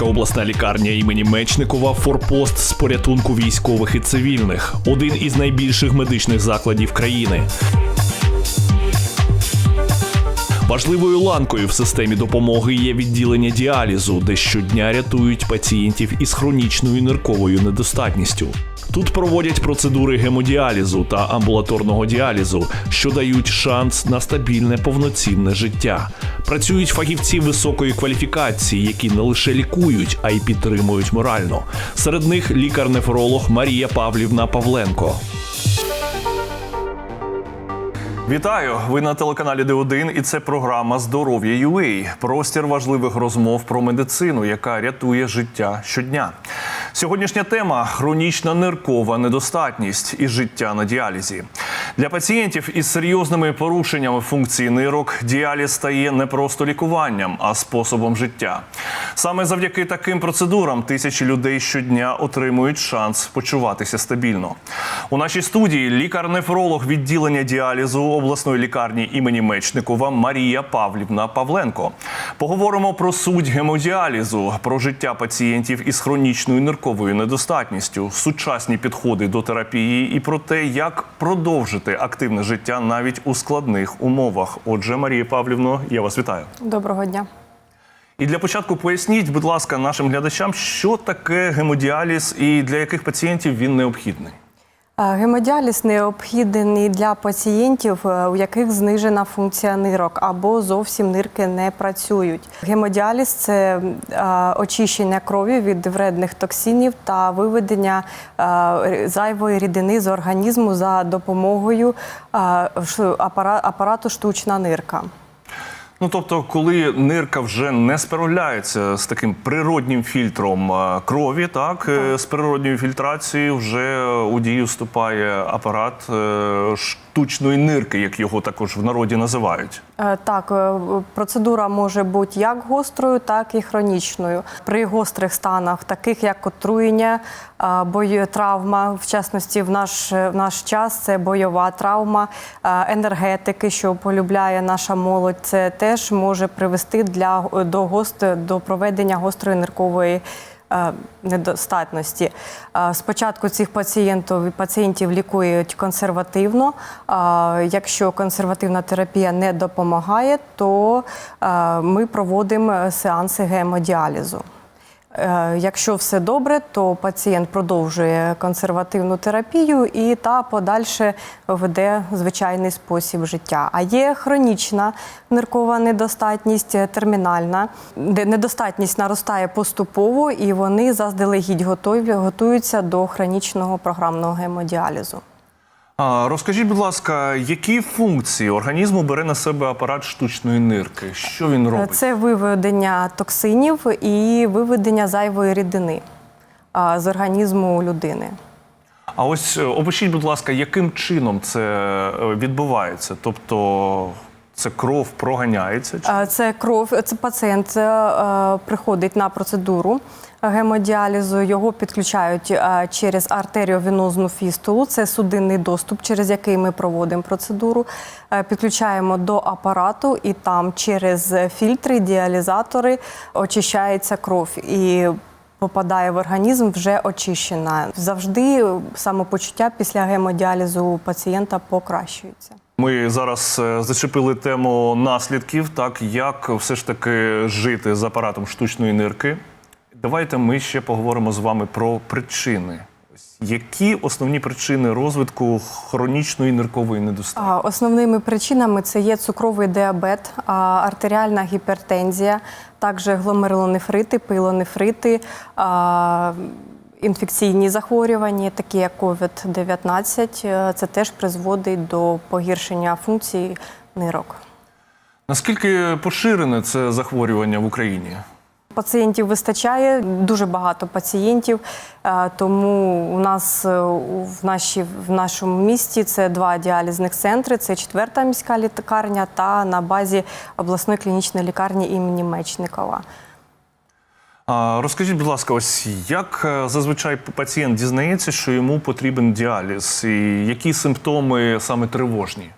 Дніпровська обласна лікарня імені Мечникова форпост з порятунку військових і цивільних, один із найбільших медичних закладів країни. Важливою ланкою в системі допомоги є відділення діалізу, де щодня рятують пацієнтів із хронічною нирковою недостатністю. Тут проводять процедури гемодіалізу та амбулаторного діалізу, що дають шанс на стабільне повноцінне життя. Працюють фахівці високої кваліфікації, які не лише лікують, а й підтримують морально. Серед них лікар-нефролог Марія Павлівна Павленко. Вітаю! Ви на телеканалі Д1 і це програма Здоров'я UA. Простір важливих розмов про медицину, яка рятує життя щодня. Сьогоднішня тема хронічна ниркова недостатність і життя на діалізі. Для пацієнтів із серйозними порушеннями функції нирок діаліз стає не просто лікуванням, а способом життя. Саме завдяки таким процедурам тисячі людей щодня отримують шанс почуватися стабільно. У нашій студії лікар-нефролог відділення діалізу обласної лікарні імені Мечникова Марія Павлівна Павленко. Поговоримо про суть гемодіалізу, про життя пацієнтів із хронічною нирковою недостатністю, сучасні підходи до терапії і про те, як продовжити активне життя навіть у складних умовах. Отже, Марія Павлівно, я вас вітаю. Доброго дня. І для початку поясніть, будь ласка, нашим глядачам, що таке гемодіаліз і для яких пацієнтів він необхідний. Гемодіаліз необхідний для пацієнтів, е, у яких знижена функція нирок або зовсім нирки не працюють. Гемодіаліз це очищення крові від вредних токсинів та виведення зайвої рідини з організму за допомогою апарату штучна нирка. Ну тобто, коли нирка вже не справляється з таким природнім фільтром е, крові, так, так. з природньою фільтрацією, вже у дію вступає апарат е, штучної нирки, як його також в народі називають. Е, Так, е, процедура може бути як гострою, так і хронічною. При гострих станах, таких як отруєння, е, боєтравма, в частності в наш, в наш час це бойова травма, енергетики, що полюбляє наша молодь, це теж може привести для, до, гост, до проведення гострої ниркової недостатності. Е, Спочатку цих пацієнтів, пацієнтів лікують консервативно. Е, Якщо консервативна терапія не допомагає, то е, ми проводимо сеанси гемодіалізу. Е, Якщо все добре, то пацієнт продовжує консервативну терапію і та подальше веде звичайний спосіб життя. А є хронічна ниркова недостатність, термінальна, де недостатність наростає поступово, і вони заздалегідь готові, готуються до хронічного програмного гемодіалізу. Розкажіть, будь ласка, які функції організму бере на себе апарат штучної нирки? Що він робить? Це виведення токсинів і виведення зайвої рідини з організму людини. А ось е, опишіть, будь ласка, яким чином це е, відбувається? Тобто це кров проганяється? Чи... Е, Це кров, це пацієнт е, приходить на процедуру гемодіалізу. Його підключають е, через артеріовенозну фістулу. Це судинний доступ, через який ми проводимо процедуру. Е, Підключаємо до апарату, і там через фільтри, діалізатори очищається кров. І Попадає в організм вже очищена. Завжди самопочуття після гемодіалізу у пацієнта покращується. Ми зараз е, зачепили тему наслідків, так як все ж таки жити з апаратом штучної нирки. Давайте ми ще поговоримо з вами про причини. Які основні причини розвитку хронічної ниркової недостатності? Основними причинами це є цукровий діабет, артеріальна гіпертензія, також гломерулонефрити, пилонефрити, інфекційні захворювання, такі як COVID-19. Е, Це теж призводить до погіршення функцій нирок. Наскільки поширене це захворювання в Україні? Пацієнтів вистачає дуже багато пацієнтів, е, тому у нас е, в, нашій, в нашому місті це два діалізних центри: це четверта міська лікарня та на базі обласної клінічної лікарні імені Мечникова. Розкажіть, будь ласка, ось як е, зазвичай пацієнт дізнається, що йому потрібен діаліз, і які симптоми саме тривожні?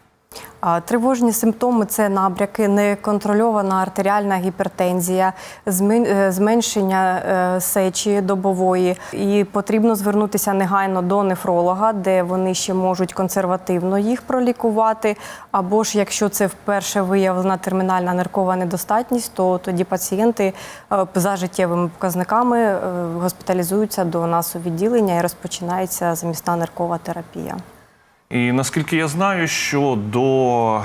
Тривожні симптоми це набряки, неконтрольована артеріальна гіпертензія, е, зменшення е, сечі добової. І потрібно звернутися негайно до нефролога, де вони ще можуть консервативно їх пролікувати. Або ж якщо це вперше виявлена термінальна ниркова недостатність, то тоді пацієнти е, за життєвими показниками госпіталізуються до нас у відділення і розпочинається замісна ниркова терапія. І наскільки я знаю, що до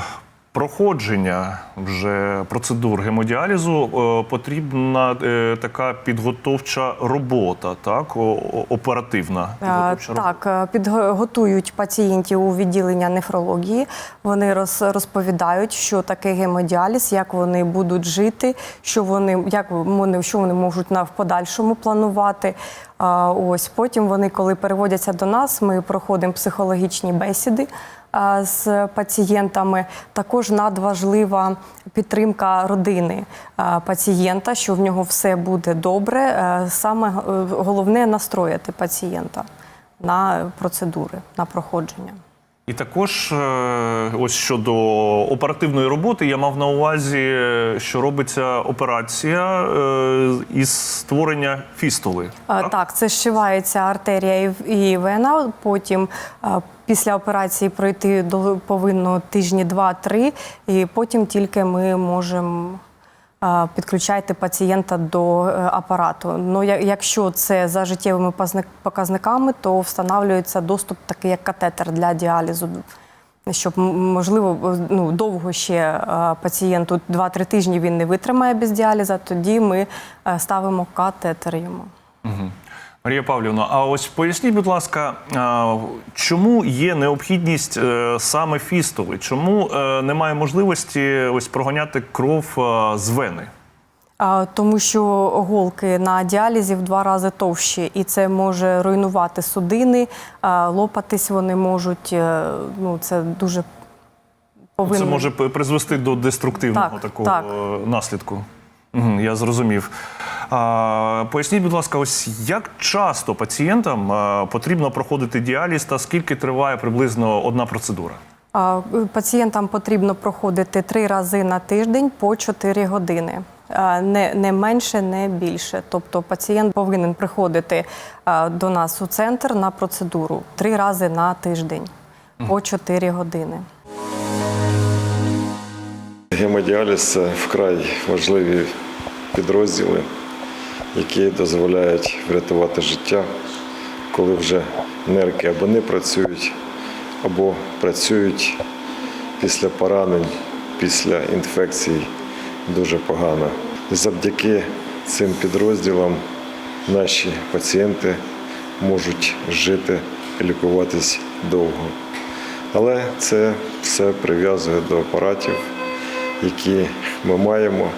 проходження вже процедур гемодіалізу е, потрібна е, така підготовча робота, так оперативна Е, підготовча робота. Так, підготують пацієнтів у відділення нефрології. Вони роз- розповідають, що таке гемодіаліз, як вони будуть жити, що вони як вони що вони можуть на в подальшому планувати. Ось потім вони, коли переводяться до нас, ми проходимо психологічні бесіди з пацієнтами. Також надважлива підтримка родини пацієнта, що в нього все буде добре. Е, Саме е, головне настроїти пацієнта на процедури, на проходження. І також, е, ось щодо оперативної роботи, я мав на увазі, е, що робиться операція е, із створення фістули. А, Так, це зшивається артерія і- і вена. Потім після операції пройти до- повинно тижні два-три, і потім тільки ми можемо а, підключати пацієнта до е, апарату. Ну, якщо це за життєвими показниками, то встановлюється доступ, такий як катетер для діалізу. Щоб можливо ну довго ще е, пацієнту 2-3 тижні він не витримає без діаліза, тоді ми е, ставимо катетер йому. Марія Павлівна, а ось поясніть, будь ласка, чому є необхідність е, саме фістули? Чому е, немає можливості ось проганяти кров е, з вени? Тому що голки на діалізі в два рази товщі, і це може руйнувати судини, лопатись вони можуть. Ну це дуже повинно. Це може призвести до деструктивного Так, такого так. наслідку. Угу, я зрозумів. А, поясніть, будь ласка, ось як часто пацієнтам потрібно проходити діаліз та скільки триває приблизно одна процедура? А, Пацієнтам потрібно проходити три рази на тиждень по 4 години. Не, не менше, не більше. Тобто пацієнт повинен приходити а, до нас у центр на процедуру три рази на тиждень по 4 години. Гемодіаліз це вкрай важливі підрозділи, які дозволяють врятувати життя, коли вже нирки або не працюють, або працюють після поранень, після інфекцій дуже погано. Завдяки цим підрозділам наші пацієнти можуть жити і лікуватись довго. Але це все прив'язує до апаратів, які ми маємо,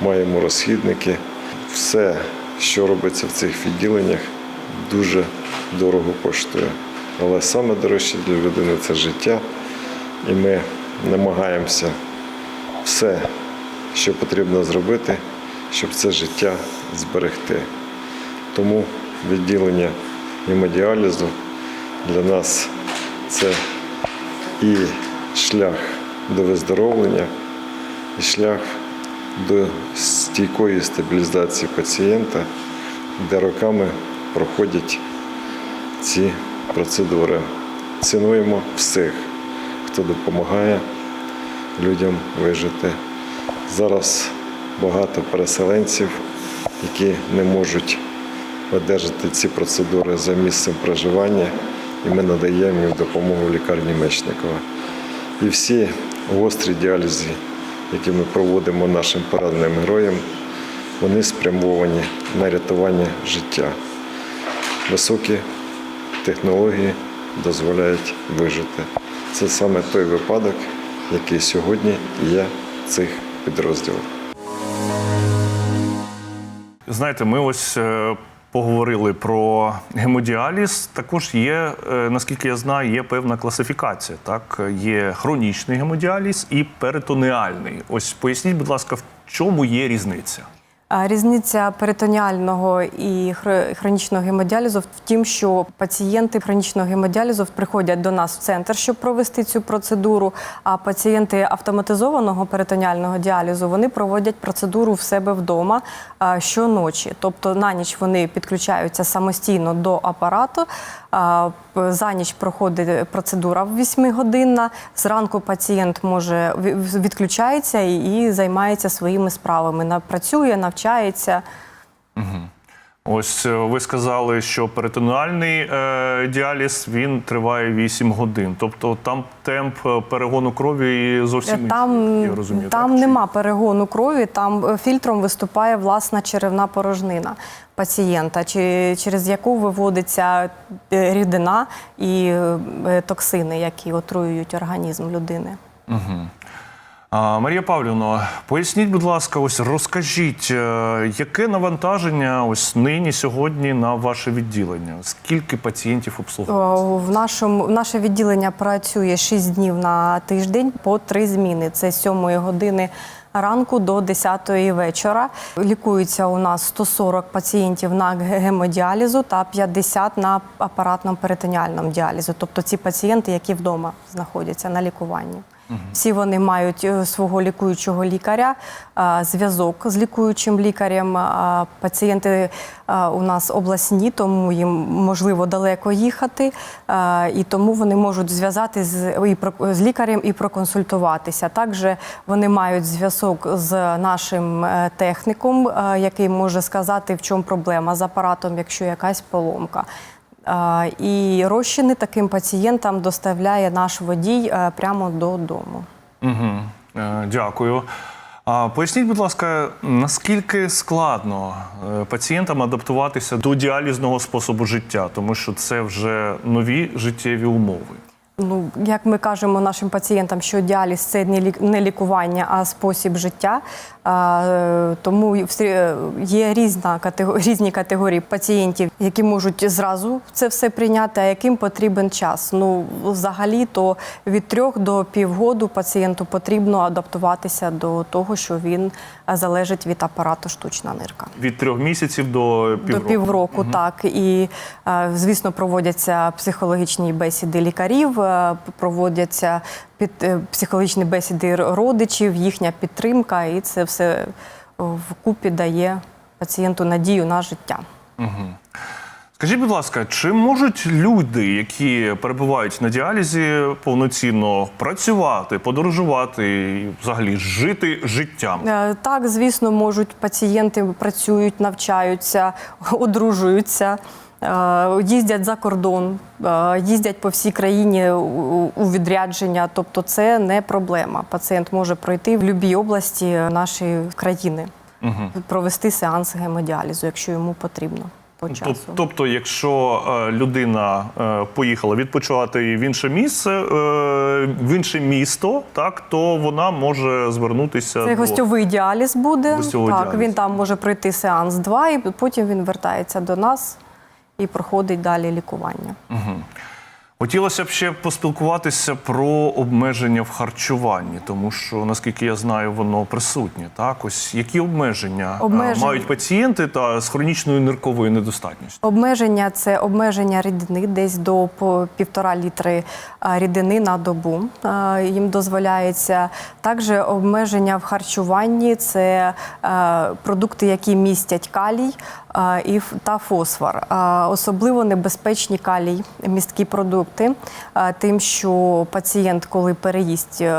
маємо розхідники. Все, що робиться в цих відділеннях, дуже дорого коштує. Але саме дорожче для людини це життя. І ми намагаємося все, що потрібно зробити, щоб це життя зберегти. Тому відділення гемодіалізу для нас це і шлях до виздоровлення, і шлях до стійкої стабілізації пацієнта, де роками проходять ці процедури. Цінуємо всіх, хто допомагає людям вижити. Зараз багато переселенців, які не можуть одержати ці процедури за місцем проживання, і ми надаємо їм допомогу в лікарні Мечникова. І всі гострі діалізи, які ми проводимо нашим пораненим героям, вони спрямовані на рятування життя. Високі технології дозволяють вижити. Це саме той випадок, який сьогодні є в цих підрозділах. Знаєте, ми ось е, поговорили про гемодіаліз. Також є, е, наскільки я знаю, є певна класифікація. Так, є хронічний гемодіаліз і перитонеальний. Ось поясніть, будь ласка, в чому є різниця? Різниця перитоніального і хро- хронічного гемодіалізу в тім, що пацієнти хронічного гемодіалізу приходять до нас в центр, щоб провести цю процедуру. А пацієнти автоматизованого перитоніального діалізу вони проводять процедуру в себе вдома щоночі. Тобто на ніч вони підключаються самостійно до апарату. За ніч проходить процедура 8-годинна. Зранку пацієнт може ві- відключається і, займається своїми справами. Працює, навчається. Ось е, ви сказали, що перитонеальний е, діаліз він триває 8 годин. Тобто там темп е, перегону крові зовсім інший, Там, я розумію. там так? Чи- нема перегону крові, там е, фільтром виступає власна черевна порожнина пацієнта, чи, через яку виводиться е, рідина і е, токсини, які отруюють організм людини. А, Марія Павлівна, поясніть, будь ласка, ось розкажіть, е, яке навантаження ось нині сьогодні на ваше відділення? Скільки пацієнтів обслуговується? В нашому наше відділення працює 6 днів на тиждень по 3 зміни. Це 7 години ранку до 10 вечора. Лікується у нас 140 пацієнтів на гемодіалізу та 50 на апаратному перитоніальному діалізу. Тобто ці пацієнти, які вдома знаходяться на лікуванні. Всі вони мають е, свого лікуючого лікаря, зв'язок з лікуючим лікарем. Пацієнти у нас обласні, тому їм можливо далеко їхати, і тому вони можуть зв'язати з, лікарем і проконсультуватися. Також вони мають зв'язок з нашим е, техніком, е, який може сказати, в чому проблема з апаратом, якщо якась поломка. І розчини таким пацієнтам доставляє наш водій е, прямо додому. Угу. Дякую. Поясніть, будь ласка, наскільки складно е, пацієнтам адаптуватися до діалізного способу життя, тому що це вже нові життєві умови. Ну, як ми кажемо нашим пацієнтам, що діаліз це не лік- не лікування, а спосіб життя. Тому е, є різна різні категорії пацієнтів, які можуть зразу це все прийняти, а яким потрібен час. Ну, взагалі, то від трьох до півгоду пацієнту потрібно адаптуватися до того, що він е, залежить від апарату штучна нирка. Від трьох місяців до півроку. До півроку, так. І, е, звісно, проводяться психологічні бесіди лікарів, проводяться під, е, психологічні бесіди родичів, їхня підтримка, і це все е, вкупі дає пацієнту надію на життя. Скажіть, будь ласка, чи можуть люди, які перебувають на діалізі, повноцінно працювати, подорожувати і взагалі жити життям? Е, Так, звісно, можуть пацієнти працюють, навчаються, одружуються, е, їздять за кордон, е, їздять по всій країні у відрядження. Тобто, це не проблема. Пацієнт може пройти в будь-якій області нашої країни, провести сеанс гемодіалізу, якщо йому потрібно по часу. Тобто, якщо е, людина е, поїхала відпочивати в інше місце, е, в інше місто, так то вона може звернутися Це до гостьовий діаліз буде. Гостьовий так, діаліз. він там може пройти сеанс 2, і потім він вертається до нас і проходить далі лікування. Хотілося б ще поспілкуватися про обмеження в харчуванні, тому що наскільки я знаю, воно присутнє. Так, ось які обмеження, Обмеження. мають пацієнти та з хронічною нирковою недостатністю? Обмеження це обмеження рідини десь до півтора літри рідини на добу. Їм дозволяється також обмеження в харчуванні це продукти, які містять калій і та фосфор. Особливо небезпечні калій місткі продукти, а, тим, що пацієнт, коли переїсть е,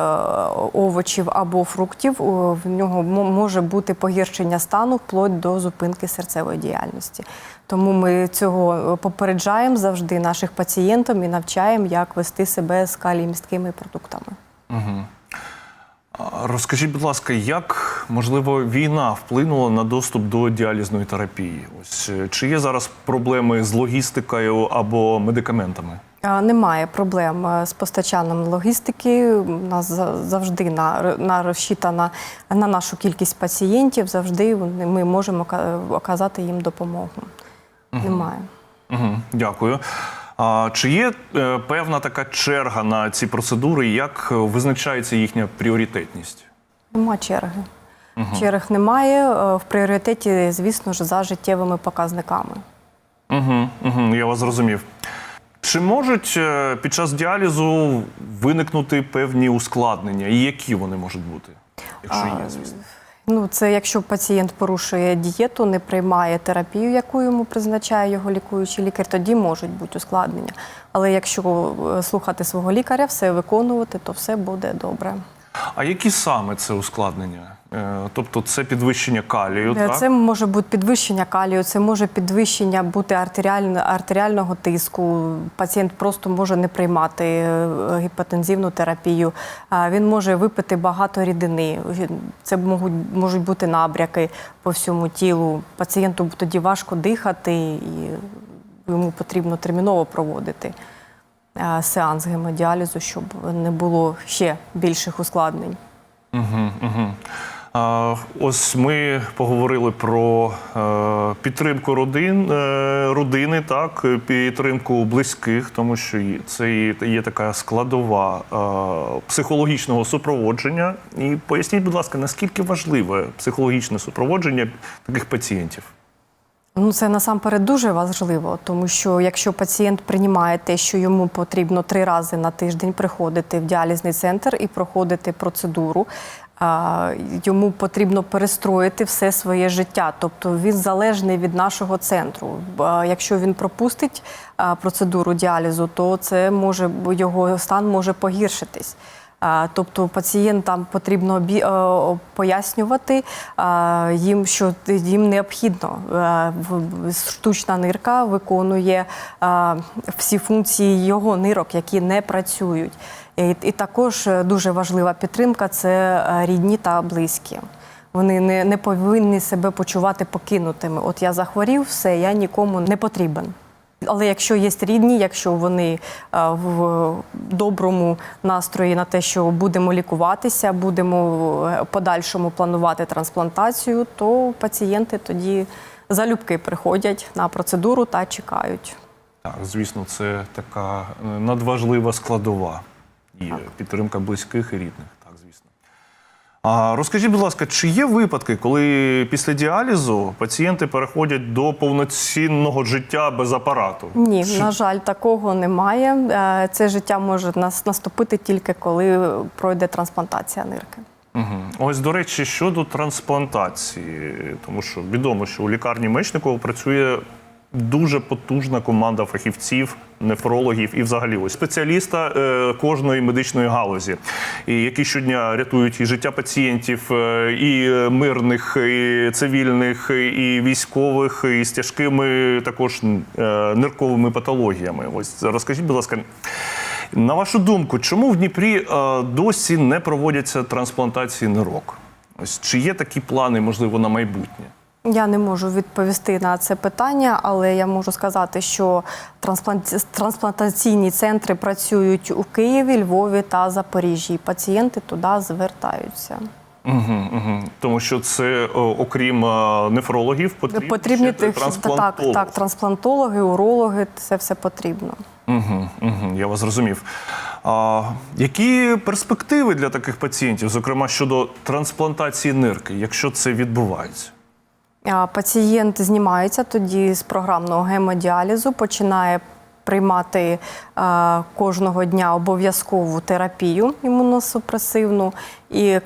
овочів або фруктів, в нього може бути погіршення стану вплоть до зупинки серцевої діяльності. Тому ми цього попереджаємо завжди наших пацієнтів і навчаємо, як вести себе з каліємісткими продуктами. А Розкажіть, будь ласка, як можливо війна вплинула на доступ до діалізної терапії? Ось е, чи є зараз проблеми з логістикою або медикаментами? Немає проблем е, з постачанням логістики. У нас за- завжди на, на розчитана на нашу кількість пацієнтів. Завжди ми можемо оказати їм допомогу. Немає. Угу, дякую. А чи є е, певна така черга на ці процедури? Як визначається їхня пріоритетність? Нема черги. Черг немає е, в пріоритеті, звісно ж, за життєвими показниками. Угу, угу, я вас зрозумів. Чи можуть е, під час діалізу виникнути певні ускладнення? І які вони можуть бути? Якщо є, звісно. Ну, це якщо пацієнт порушує дієту, не приймає терапію, яку йому призначає його лікуючий лікар, тоді можуть бути ускладнення. Але якщо е, слухати свого лікаря, все виконувати, то все буде добре. А які саме це ускладнення? Е, Тобто це підвищення калію, Е, так? Це може бути підвищення калію, це може підвищення бути артеріально, артеріального тиску. Пацієнт просто може не приймати е, гіпотензивну терапію. Він може випити багато рідини. Це можуть, можуть бути набряки по всьому тілу. Пацієнту тоді важко дихати, і йому потрібно терміново проводити е, сеанс гемодіалізу, щоб не було ще більших ускладнень. Угу, угу. Ось ми поговорили про е, підтримку родин, е, родини, так, підтримку близьких, тому що це є така складова е, психологічного супроводження. І поясніть, будь ласка, наскільки важливе психологічне супроводження таких пацієнтів? Ну, це насамперед дуже важливо, тому що якщо пацієнт приймає те, що йому потрібно три рази на тиждень приходити в діалізний центр і проходити процедуру, йому потрібно перестроїти все своє життя. Тобто він залежний від нашого центру. Якщо він пропустить процедуру діалізу, то це може його стан може погіршитись. Тобто пацієнтам потрібно пояснювати їм, що їм необхідно. Штучна нирка виконує всі функції його нирок, які не працюють. І, і також е, дуже важлива підтримка це е, рідні та близькі. Вони не, не повинні себе почувати покинутими. От я захворів, все, я нікому не потрібен. Але якщо є рідні, якщо вони е, в доброму настрої на те, що будемо лікуватися, будемо подальшому планувати трансплантацію, то пацієнти тоді залюбки приходять на процедуру та чекають. Так, звісно, це така надважлива складова і підтримка близьких і рідних. Так, звісно. А розкажіть, будь ласка, чи є випадки, коли після діалізу пацієнти переходять до повноцінного життя без апарату? Ні, на жаль, такого немає. Е, Це життя може наступити тільки коли пройде трансплантація нирки. Угу. Ось, до речі, щодо трансплантації, тому що відомо, що у лікарні Мечникова працює дуже потужна команда фахівців, нефрологів і взагалі ось спеціаліста е, кожної медичної галузі, і які щодня рятують і життя пацієнтів, е, і мирних, і цивільних, і військових, і з тяжкими також е, нирковими патологіями. Ось розкажіть, будь ласка. На вашу думку, чому в Дніпрі е, досі не проводяться трансплантації нирок? Ось чи є такі плани, можливо, на майбутнє? Я не можу відповісти на це питання, але я можу сказати, що трансплант- трансплантаційні центри працюють у Києві, Львові та Запоріжжі. і Пацієнти туди звертаються. Угу, угу. Тому що це окрім нефрологів, потрібні, Потрібні ще тих- так, трансплантологи. так, трансплантологи, урологи, це все потрібно. Угу, угу, я вас зрозумів. А, які перспективи для таких пацієнтів, зокрема щодо трансплантації нирки, якщо це відбувається? Пацієнт знімається тоді з програмного гемодіалізу, починає приймати кожного дня обов'язкову терапію імуносупресивну, і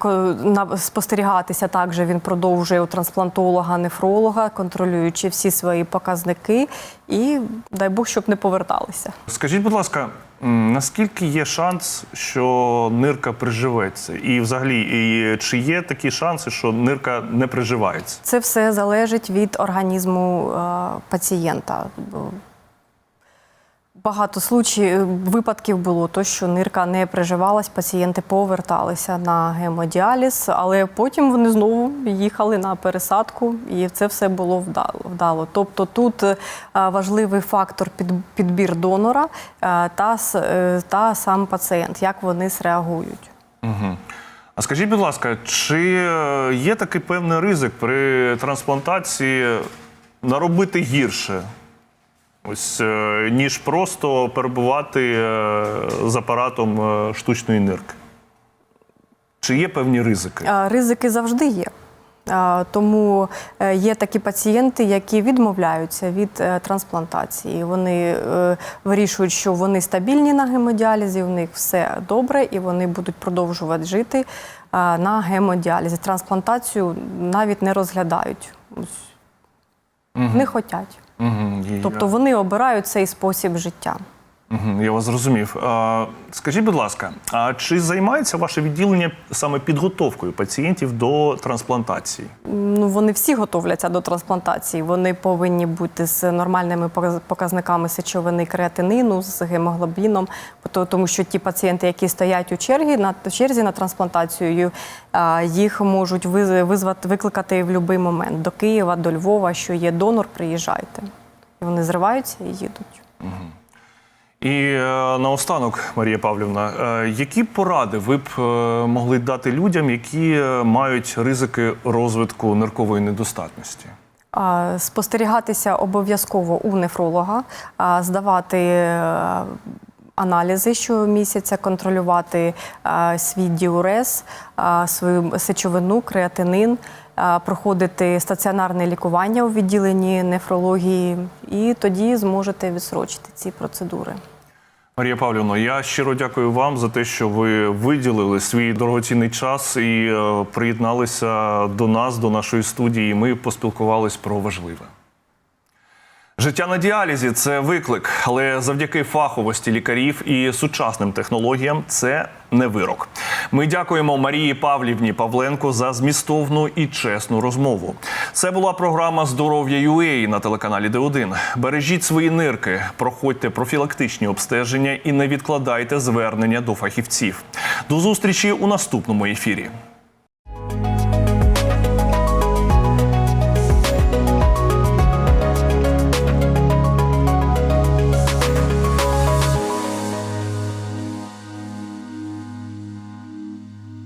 спостерігатися також він продовжує у трансплантолога, нефролога, контролюючи всі свої показники, і дай Бог, щоб не поверталися. Скажіть, будь ласка, наскільки є шанс, що нирка приживеться? І взагалі, і чи є такі шанси, що нирка не приживається? Це все залежить від організму е, пацієнта. Багато случаїв випадків було то, що нирка не приживалась, пацієнти поверталися на гемодіаліз, але потім вони знову їхали на пересадку, і це все було вдало. Тобто тут е, важливий фактор під, підбір донора е, та, е, та сам пацієнт, як вони зреагують. Угу. А скажіть, будь ласка, чи е, є такий певний ризик при трансплантації наробити гірше? Ось е, ніж просто перебувати е, з апаратом е, штучної нирки? Чи є певні ризики? Ризики завжди є. Тому є такі пацієнти, які відмовляються від трансплантації. Вони вирішують, що вони стабільні на гемодіалізі, у них все добре, і вони будуть продовжувати жити на гемодіалізі. Трансплантацію навіть не розглядають. Ось. Не хочуть. І- Тобто вони обирають цей спосіб життя. Я вас зрозумів. Скажіть, будь ласка, а чи займається ваше відділення саме підготовкою пацієнтів до трансплантації? Ну, вони всі готовляться до трансплантації. Вони повинні бути з нормальними показ- показниками сечовини креатинину, з гемоглобіном, то- тому що ті пацієнти, які стоять у черзі на черзі на трансплантацію, їх можуть виз- визвати викликати в будь-який момент до Києва, до Львова, що є донор, приїжджайте. І вони зриваються і їдуть. І е, наостанок, Марія Павлівна, е, які поради ви б е, могли дати людям, які мають ризики розвитку ниркової недостатності? Спостерігатися обов'язково у нефролога, здавати аналізи щомісяця, контролювати свій діурез, свою сечовину, креатинин, проходити стаціонарне лікування у відділенні нефрології, і тоді зможете відсрочити ці процедури. Марія Павлівна, я щиро дякую вам за те, що ви виділили свій дорогоцінний час і е, приєдналися до нас, до нашої студії. Ми поспілкувалися про важливе. Життя на діалізі це виклик, але завдяки фаховості лікарів і сучасним технологіям це не вирок. Ми дякуємо Марії Павлівні Павленко за змістовну і чесну розмову. Це була програма Здоров'я UA на телеканалі Д1. Бережіть свої нирки, проходьте профілактичні обстеження і не відкладайте звернення до фахівців. До зустрічі у наступному ефірі.